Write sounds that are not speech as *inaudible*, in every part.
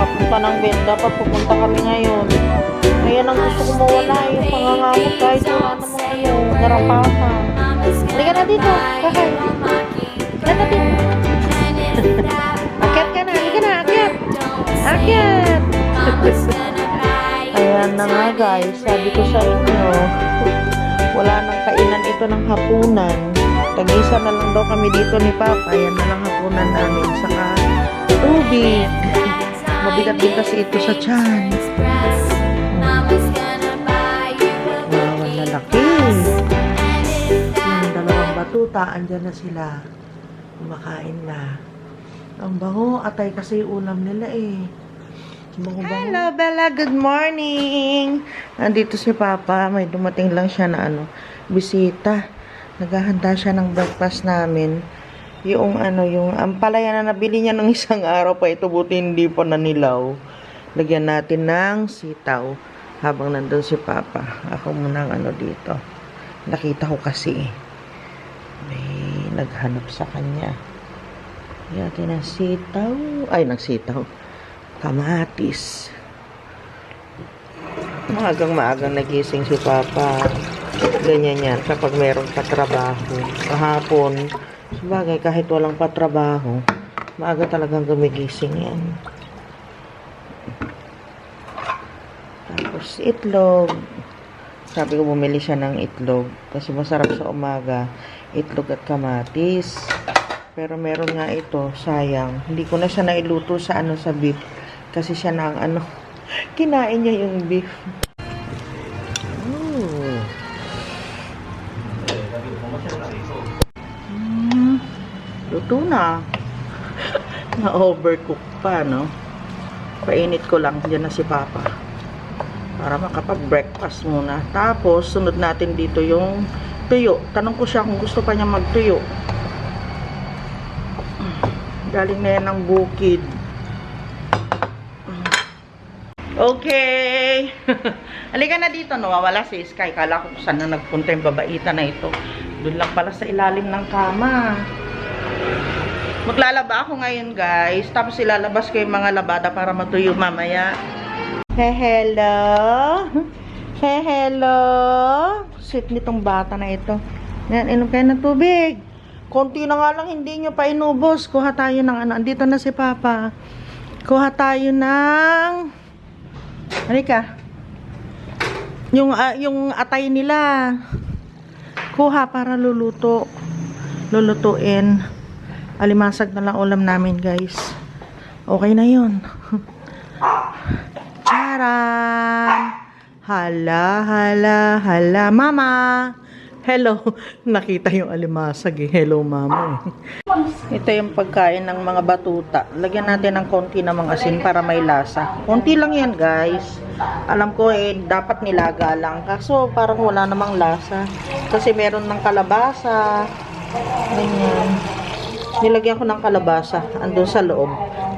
nakapunta ng Ben. Dapat pupunta kami ngayon. Ngayon ang gusto ko mawala yung pangangamot guys. Wala namang ano, narapahan. Halika na dito. Kakay. Halika na dito. *laughs* Akyat ka na. Halika na. Akyat. Akyat. Ayan na nga guys. Sabi ko sa inyo, wala nang kainan ito ng hapunan. Tag-isa na lang daw kami dito ni Papa. Yan na lang hapunan namin. Saka tubig. Mabigat din kasi ito sa tiyan. Wow, ang lalaki. Yung dalawang batuta, andyan na sila. Kumakain na. Ang bango, atay kasi ulam nila eh. Bango bango. Hello, Bella. Good morning. Nandito si Papa. May dumating lang siya na ano, bisita. Naghahanda siya ng breakfast namin. Yung ano, yung ampalaya na nabili niya ng *laughs* isang araw pa ito, buti hindi pa nanilaw. Lagyan natin ng sitaw habang nandun si Papa. Ako muna ang ano dito. Nakita ko kasi may naghanap sa kanya. Lagyan natin ng sitaw. Ay, ng sitaw. Kamatis. Maagang maagang nagising si Papa. Ganyan yan kapag meron patrabaho. Kahapon, sabagay kahit walang patrabaho, maaga talagang gumigising yan. Tapos itlog. Sabi ko bumili siya ng itlog kasi masarap sa umaga. Itlog at kamatis. Pero meron nga ito, sayang. Hindi ko na siya nailuto sa ano sa beef kasi siya na ang ano *laughs* kinain niya yung beef. Luto na. *laughs* Na-overcook pa, no? Painit ko lang. Diyan na si Papa. Para makapag-breakfast muna. Tapos, sunod natin dito yung tuyo. Tanong ko siya kung gusto pa niya magtuyo. Galing na yan ng bukid. Okay. *laughs* Halika na dito, no? Wala si Sky. Kala ko saan na nagpunta yung babaita na ito. Doon lang pala sa ilalim ng kama. Maglalaba ako ngayon, guys. Tapos ilalabas ko yung mga labada para matuyo mamaya. Hey, hello. Hey, hello. Sweet nitong bata na ito. Yan, inom kayo ng tubig. Konti na nga lang hindi nyo pa inubos. Kuha tayo ng ano. Andito na si Papa. Kuha tayo ng... Halika. Yung, ah, yung atay nila. Kuha para luluto. Lulutuin. Alimasag na lang ulam namin, guys. Okay na yun. *laughs* Charan! Hala, hala, hala. Mama! Hello. *laughs* Nakita yung alimasag eh. Hello, mama. eh. Ito yung pagkain ng mga batuta. Lagyan natin ng konti ng mga asin para may lasa. Konti lang yan, guys. Alam ko eh, dapat nilaga lang. Kaso parang wala namang lasa. Kasi meron ng kalabasa. Ganyan. Nilagyan ko ng kalabasa. Andun sa loob.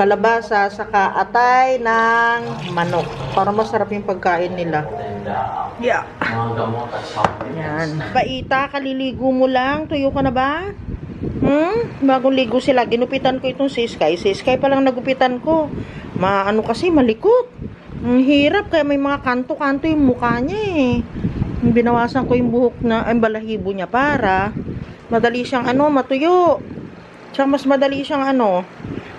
Kalabasa, saka atay ng manok. Para masarap yung pagkain nila. Yeah. Yan. Paita, kaliligo mo lang. Tuyo ka na ba? Hmm? Bagong ligo sila. Ginupitan ko itong si Sky. Si Sky pa lang nagupitan ko. Maano kasi, malikot. Ang hirap. Kaya may mga kanto-kanto yung mukha niya eh. Binawasan ko yung buhok na, ang balahibo niya para madali siyang ano, matuyo. Tsaka mas madali siyang ano,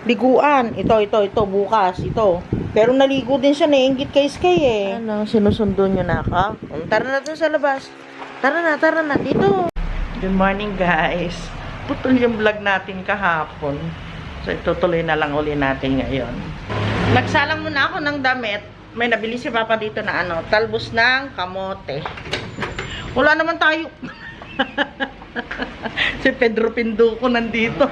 liguan. Ito, ito, ito, bukas, ito. Pero naligo din siya, nainggit kay Sky eh. Ano, sinusundo niyo na ako? Um, Tara na dun sa labas. Tara na, tara na, dito. Good morning guys. Putol yung vlog natin kahapon. So itutuloy na lang uli natin ngayon. Nagsalang muna ako ng damit. May nabili si Papa dito na ano, talbos ng kamote. Wala naman tayo. Si Pedro Pinduco nandito.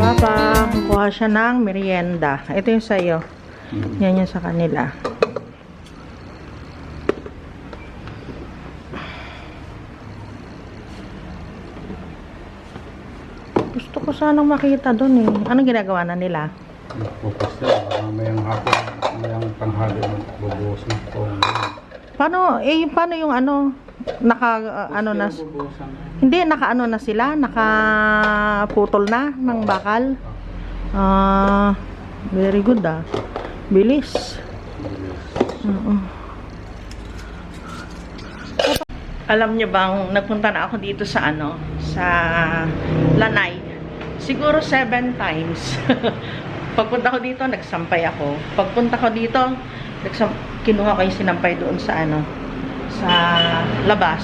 Papa. Kukuha siya ng merienda. Ito yung sa'yo. Yan yung sa kanila. Gusto ko sanang makita doon eh. Anong ginagawa na nila? Bukas na, mamayang hapon, mamayang tanghali magbubuhos na. Paano, eh, paano yung ano, naka, uh, ano na, hindi, naka ano na sila, nakaputol na ng bakal. Ah, very good ah. Bilis. Oo. Alam niyo bang nagpunta na ako dito sa ano, sa Lanay. Siguro seven times. *laughs* Pagpunta ko dito, nagsampay ako. Pagpunta ko dito, nagsam kinuha ko yung sinampay doon sa ano, sa labas.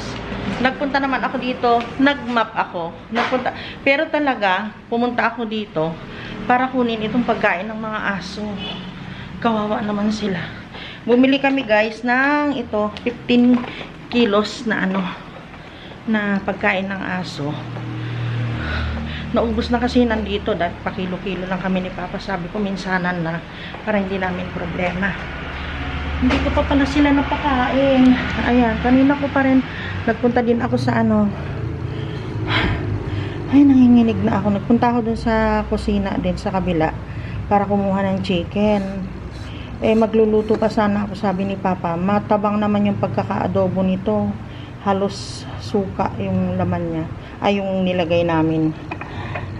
Nagpunta naman ako dito, nagmap ako. Nagpunta, pero talaga, pumunta ako dito para kunin itong pagkain ng mga aso. Kawawa naman sila. Bumili kami guys ng ito, 15 kilos na ano, na pagkain ng aso. Naubos na kasi nandito dahil pakilo-kilo lang kami ni Papa. Sabi ko minsanan na para hindi namin problema. Hindi ko pa pala sila napakain. Ayan, kanina ko pa rin nagpunta din ako sa ano. Ay, nanginginig na ako. Nagpunta ako dun sa kusina din sa kabila para kumuha ng chicken. Eh, magluluto pa sana ako, sabi ni Papa. Matabang naman yung pagkakaadobo nito. Halos suka yung laman niya. Ay, yung nilagay namin.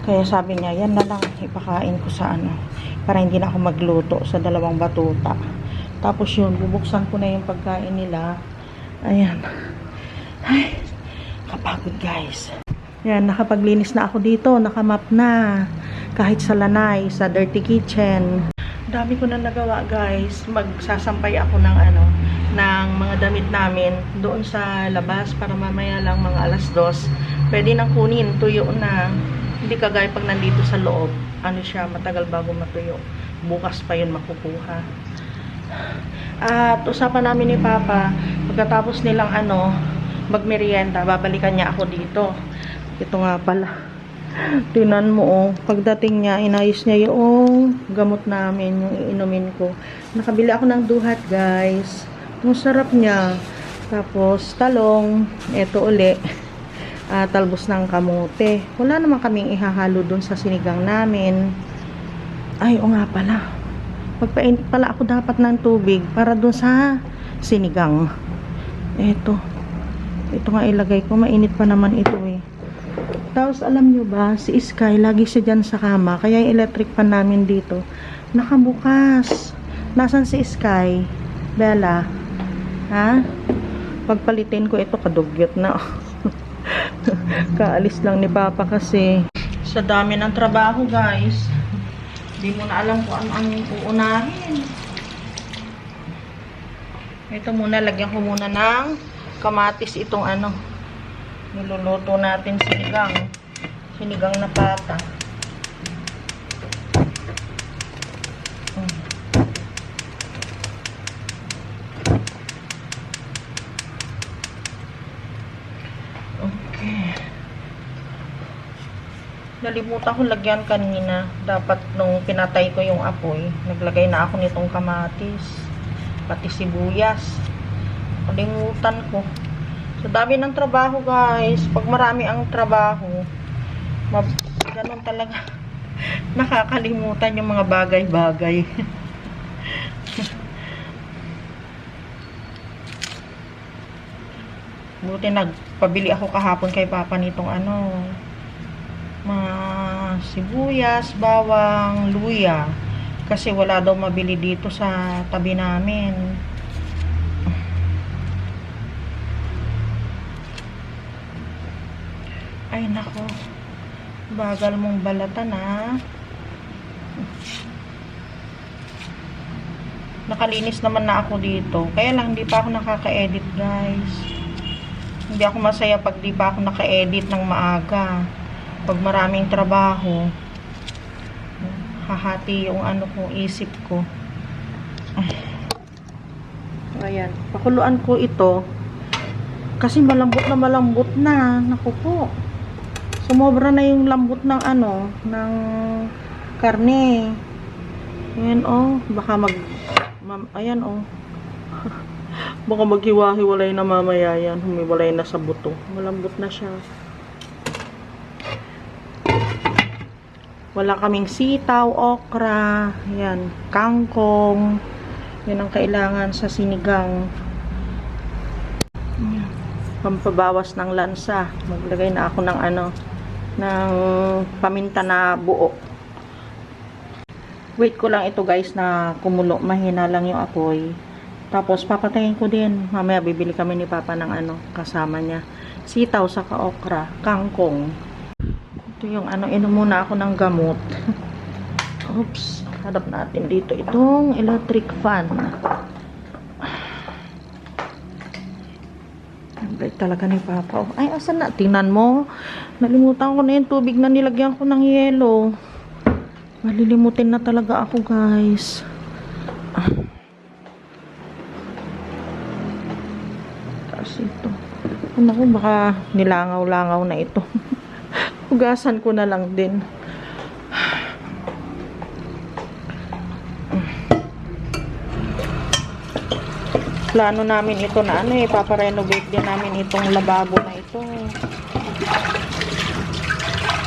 Kaya sabi niya, yan na lang, ipakain ko sa ano. Para hindi na ako magluto sa dalawang batuta. Tapos yun, bubuksan ko na yung pagkain nila. Ayan. Ay, kapagod guys. Yan, nakapaglinis na ako dito. Nakamap na. Kahit sa lanay, sa dirty kitchen. Dami ko na nagawa guys. Magsasampay ako ng ano, ng mga damit namin doon sa labas para mamaya lang mga alas dos. Pwede nang kunin, tuyo na. Hindi kagaya pag nandito sa loob. Ano siya, matagal bago matuyo. Bukas pa yun makukuha. At usapan namin ni Papa, pagkatapos nilang ano, magmerienda, babalikan niya ako dito. Ito nga pala. Tinan mo oh, pagdating niya, inayos niya yung gamot namin, yung iinumin ko. Nakabili ako ng duhat, guys. Ang sarap niya. Tapos, talong. Ito uli. Ah, talbos ng kamote. Wala naman kaming ihahalo dun sa sinigang namin. Ay, o nga pala. Magpainit pala ako dapat ng tubig para dun sa sinigang. Eto. Ito nga ilagay ko. Mainit pa naman ito eh. Tapos alam nyo ba, si Sky, lagi siya dyan sa kama. Kaya yung electric fan namin dito, nakabukas. Nasaan si Sky? Bella? Ha? Pagpalitin ko ito, kadugyot na. *laughs* Kaalis lang ni Papa kasi. Sa dami ng trabaho, guys. Hindi mo na alam kung ano ang uunahin. Ito muna, lagyan ko muna ng kamatis itong ano. Niluluto natin sinigang. Sinigang na pata. Nalimutan ko lagyan kanina. Dapat nung pinatay ko yung apoy, naglagay na ako nitong kamatis. Pati sibuyas. Kalimutan ko. Sa dami ng trabaho guys. Pag marami ang trabaho, mab ganun talaga. *laughs* Nakakalimutan yung mga bagay-bagay. *laughs* Buti nagpabili ako kahapon kay Papa nitong ano, mga sibuyas, bawang, luya. Kasi wala daw mabili dito sa tabi namin. Ay nako. Bagal mong balatan ha. Nakalinis naman na ako dito. Kaya lang hindi pa ako nakaka-edit guys. Hindi ako masaya pag di pa ako naka-edit ng maaga. Pag maraming trabaho, hahati yung ano ko, isip ko. Ayan. Pakuluan ko ito. Kasi malambot na malambot na. Naku po. Sumobra na yung lambot ng ano, ng karne. Ayan oh, baka mag, mam, ayan oh. *laughs* baka maghiwa-hiwalay na mamaya yan. Humiwalay na sa buto. Malambot na siya. Wala kaming sitaw, okra, yan, kangkong. Yan ang kailangan sa sinigang. Yan. Pampabawas ng lansa. Maglagay na ako ng ano, ng paminta na buo. Wait ko lang ito guys na kumulo. Mahina lang yung apoy. Tapos papatayin ko din. Mamaya bibili kami ni Papa ng ano, kasama niya. Sitaw sa okra, kangkong. Ito yung ano, inom muna ako ng gamot. *laughs* Oops, harap natin dito itong electric fan. *sighs* Bait talaga ni Papa. oh. Ay, asan na? Tingnan mo. Nalimutan ko na yung tubig na nilagyan ko ng yelo. Malilimutin na talaga ako, guys. Ah. Tapos ito. Ano ko, baka nilangaw-langaw na ito. *laughs* Hugasan ko na lang din. Plano namin ito na ano eh, paparenovate din namin itong lababo na ito.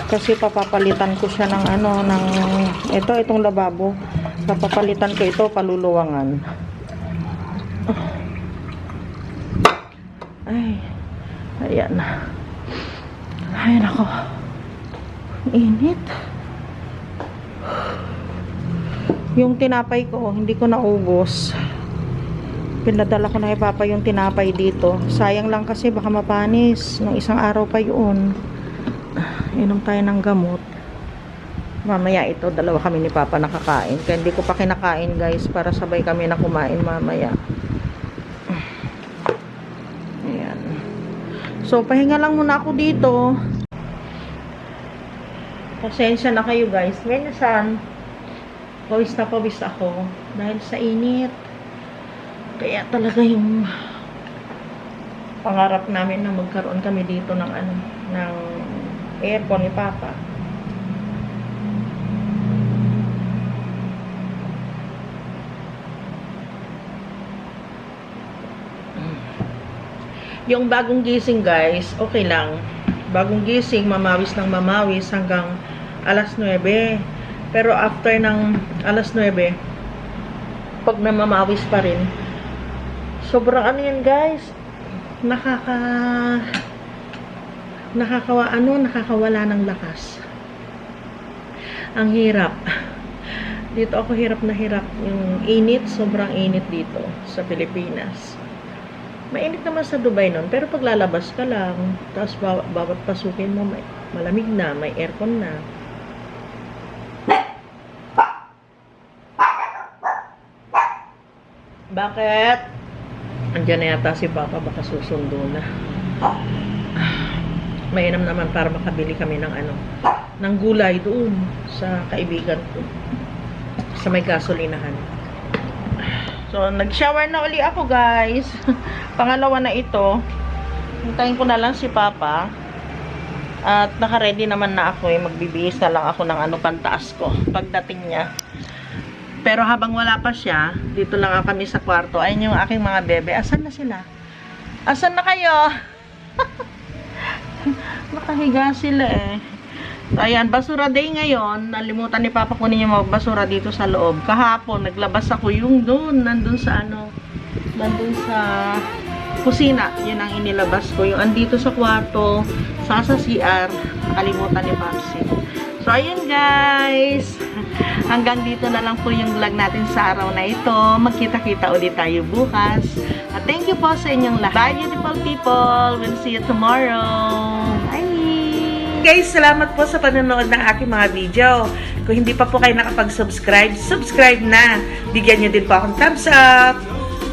Kasi papapalitan ko siya ng ano, ng, ito, itong lababo. Papapalitan ko ito, paluluwangan. Ay, ayan na. Ay, nako. Init. Yung tinapay ko, hindi ko naubos. Pinadala ko na kay Papa yung tinapay dito. Sayang lang kasi baka mapanis. Nung isang araw pa yun. Inom tayo ng gamot. Mamaya ito, dalawa kami ni Papa nakakain. Kaya hindi ko pa kinakain guys para sabay kami na kumain mamaya. Ayan. So, pahinga lang muna ako dito. Pasensya na kayo guys. Minsan, pawis na pawis ako. Dahil sa init. Kaya talaga yung pangarap namin na magkaroon kami dito ng ano, ng aircon ni Papa. Yung bagong gising guys, okay lang. Bagong gising, mamawis ng mamawis hanggang alas 9. Pero after ng alas 9, pag namamawis pa rin, sobrang ano yan guys, nakaka nakakawa ano, nakakawala ng lakas. Ang hirap. Dito ako hirap na hirap. Yung init, sobrang init dito sa Pilipinas. Mainit naman sa Dubai nun, pero pag lalabas ka lang, tapos baw- bawat pasukin mo, may, malamig na, may aircon na. Bakit? Andiyan na yata si Papa, baka susundo na. Mainam naman para makabili kami ng ano, ng gulay doon sa kaibigan ko. Sa may gasolinahan. So, nag-shower na uli ako, guys. *laughs* Pangalawa na ito. Hintayin ko na lang si Papa. At naka-ready naman na ako eh. Magbibihis na lang ako ng ano pantaas ko pagdating niya. Pero habang wala pa siya, dito lang kami sa kwarto. Ayun yung aking mga bebe. Asan na sila? Asan na kayo? *laughs* Nakahiga sila eh. So, ayan, basura day ngayon. Nalimutan ni Papa kunin yung mga basura dito sa loob. Kahapon, naglabas ako yung doon, nandun sa ano, nandun sa kusina. Yun ang inilabas ko. Yung andito sa kwarto, sa sa CR, nakalimutan ni Papsi. So, ayun guys. Hanggang dito na lang po yung vlog natin sa araw na ito. Magkita-kita ulit tayo bukas. At thank you po sa inyong lahat. Bye, beautiful people. We'll see you tomorrow. Bye! Guys, salamat po sa panonood ng aking mga video. Kung hindi pa po kayo nakapag-subscribe, subscribe na. Bigyan niyo din po akong thumbs up.